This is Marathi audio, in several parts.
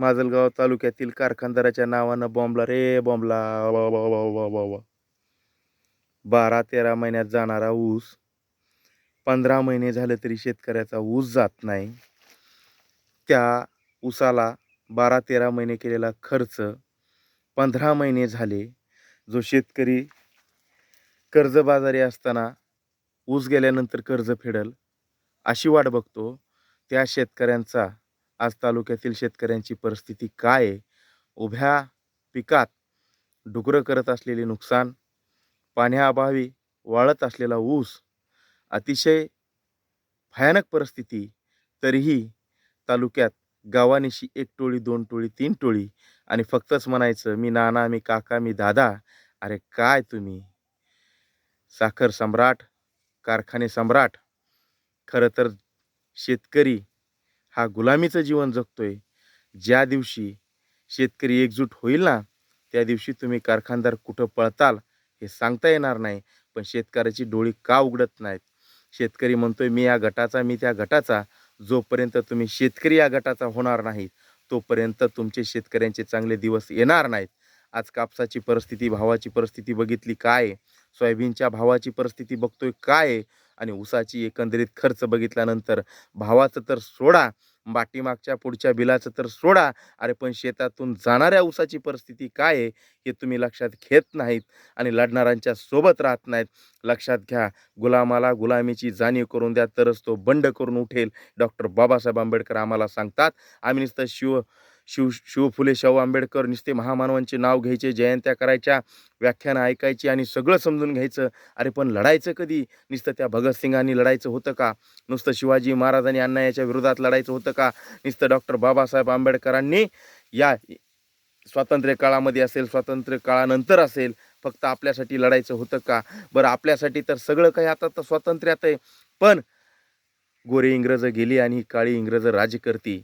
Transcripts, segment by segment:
माजलगाव तालुक्यातील कारखानदाराच्या नावानं बॉम्बला रे बॉम्बला वा वा वा वा वा वा. बारा तेरा महिन्यात जाणारा ऊस. पंधरा महिने झाले तरी शेतकऱ्याचा ऊस जात नाही. त्या ऊसाला बारा तेरा महिने केलेला खर्च पंधरा महिने झाले. जो शेतकरी कर्जबाजारी असताना ऊस गेल्यानंतर कर्ज फेडल अशी वाट बघतो. त्या शेतकऱ्यांचा आज तालुक्यातील शेतकऱ्यांची परिस्थिती काय आहे? उभ्या पिकात डुकरं करत असलेले नुकसान पाण्याअभावी वाळत असलेला ऊस अतिशय भयानक परिस्थिती तरीही तालुक्यात गावानिशी एक टोळी दोन टोळी तीन टोळी आणि फक्तच म्हणायचं मी नाना मी काका मी दादा अरे काय तुम्ही? साखर सम्राट कारखाने सम्राट खरं तर शेतकरी हा गुलामीचं जीवन जगतोय. ज्या दिवशी शेतकरी एकजूट होईल ना त्या दिवशी तुम्ही कारखानदार कुठं पळताल हे सांगता येणार नाही. पण शेतकऱ्याची डोळी का उघडत नाहीत? शेतकरी म्हणतोय मी या गटाचा मी त्या गटाचा. जोपर्यंत तुम्ही शेतकरी या गटाचा होणार नाहीत तोपर्यंत तुमचे शेतकऱ्यांचे चांगले दिवस येणार नाहीत. आज कापसाची परिस्थिती भावाची परिस्थिती बघितली काय? सोयाबीनच्या भावाची परिस्थिती बघतोय काय? आणि ऊसाची एकंदरीत खर्च बघितल्यानंतर भावाचं तर सोडा बाटीमागच्या पुढच्या बिलाचं तर सोडा. अरे पण शेतातून जाणाऱ्या ऊसाची परिस्थिती काय आहे हे तुम्ही लक्षात घेत नाहीत आणि लढणाऱ्यांच्या सोबत राहत नाहीत. लक्षात घ्या गुलामाला गुलामीची जाणीव करून द्या तरच तो बंड करून उठेल. डॉक्टर बाबासाहेब आंबेडकर आम्हाला सांगतात आम्ही नुसतं शिव शिव शिव फुले शाहू आंबेडकर नुसते महामानवांचे नाव घ्यायचे जयंत्या करायच्या व्याख्यानं ऐकायची आणि सगळं समजून घ्यायचं. अरे पण लढायचं कधी? नुसतं त्या भगतसिंगांनी लढायचं होतं का? नुसतं शिवाजी महाराजांनी अन्यायाच्या विरोधात लढायचं होतं का? नुसतं डॉक्टर बाबासाहेब आंबेडकरांनी या स्वातंत्र्य काळामध्ये असेल स्वातंत्र्य काळानंतर असेल फक्त आपल्यासाठी लढायचं होतं का? बरं आपल्यासाठी तर सगळं काही आता तर स्वातंत्र्यात आहे. पण गोरे इंग्रज गेली आणि ही काळी इंग्रज राज्यकर्ती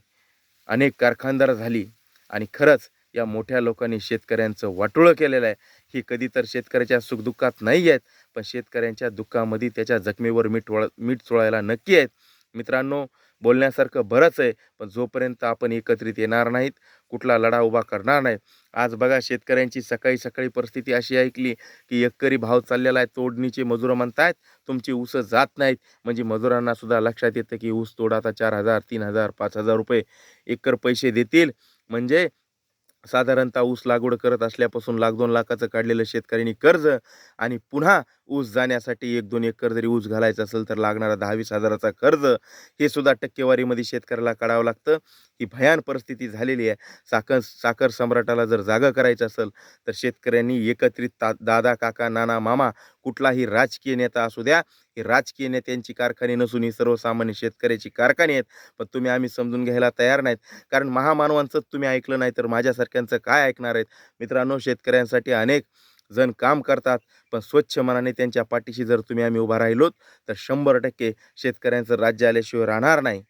अनेक कारखानदार झाली आणि खरंच या मोठ्या लोकांनी शेतकऱ्यांचं वाटोळं केलेलं आहे. ही कधी तर शेतकऱ्याच्या सुखदुःखात नाही आहेत पण शेतकऱ्यांच्या दुःखामध्ये त्याच्या जखमेवर मीठ वळ मीठ चोळायला नक्की आहेत. मित्रांनो बोलण्यासारखं बरंच आहे. पण जोपर्यंत आपण एकत्रित येणार नाहीत कुठला लढा उभा करणार नाही. आज बघा शेतकऱ्यांची सकाळी सकाळी परिस्थिती अशी ऐकली की एकरी भाव चाललेला आहे तोडणीचे मजुरं म्हणतायत तुमची ऊस जात नाहीत. म्हणजे मजुरांना सुद्धा लक्षात येतं की ऊस तोड आता चार हजार तीन हजार पाच हजार रुपये एकर पैसे देतील. म्हणजे साधारणतः ऊस लागवड करत असल्यापासून लाख दोन लाखाचं काढलेलं शेतकऱ्यांनी कर्ज आणि पुन्हा ऊस जाण्यासाठी एक दोन एकर जरी ऊस घालायचा असेल तर लागणारा दहावीस हजाराचा कर्ज हे सुद्धा टक्केवारीमध्ये शेतकऱ्याला काढावं लागतं. ही भयान परिस्थिती झालेली आहे. साखर साखर सम्राटाला जर जागा करायचं असेल तर शेतकऱ्यांनी एकत्रित ता दादा काका नाना मामा कुठलाही राजकीय नेता असू द्या ही राजकीय नेत्यांची कारखाने नसून ही सर्वसामान्य शेतकऱ्याची कारखाने आहेत. पण तुम्ही आम्ही समजून घ्यायला तयार नाहीत. कारण महामानवांचंच तुम्ही ऐकलं नाही तर माझ्यासारख्यांचं काय ऐकणार आहेत? मित्रांनो शेतकऱ्यांसाठी अनेक जण काम करतात पण स्वच्छ मनाने त्यांच्या पाठीशी जर तुम्ही आम्ही उभा राहिलोत तर शंभर टक्के शेतकऱ्यांचं राज्य आल्याशिवाय राहणार नाही.